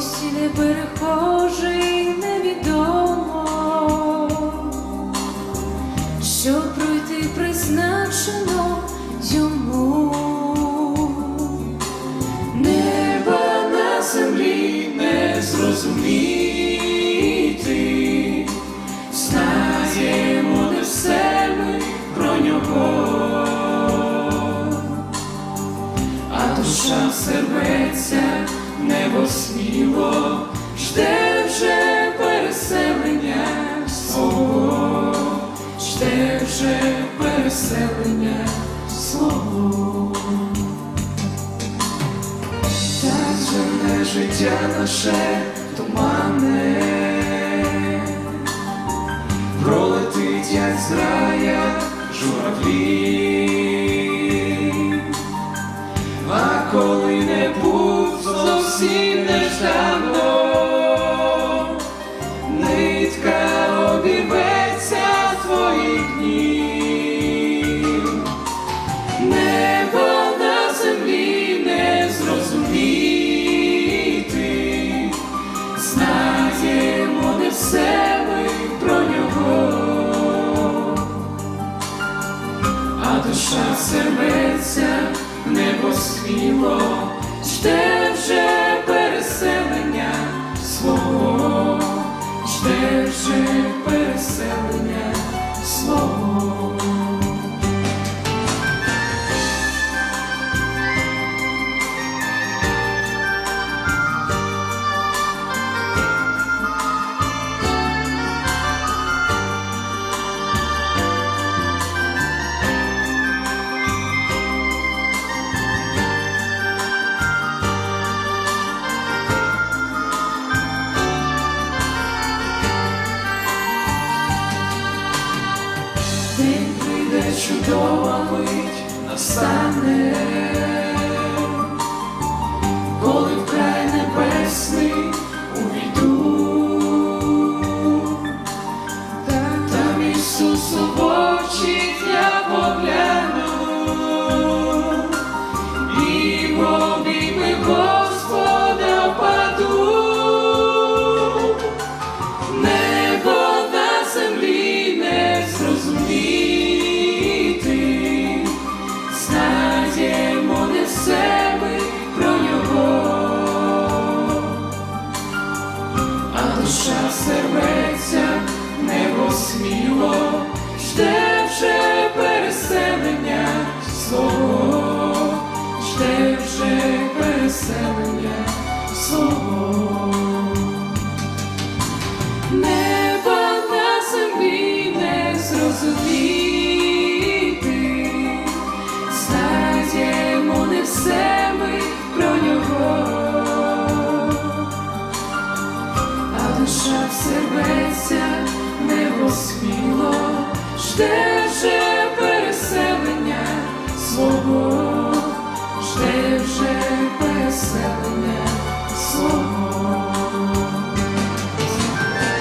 гості не перехожий, невідомо, що пройти призначено йому, неба на землі не зрозуміти, знаємо не все ми про нього. а Душа серветься небо сміло, жде вже переселення свого, жде вже переселення свого. Так земне життя наше туманне, пролетить як з рая журавлі. А коли-небудь зовсім неждано нитка обірветься твоїх днів, небо на землі не зрозуміти, знаємо не все про нього. А душа серветься, небо сміло, жде чудова мить настане, жде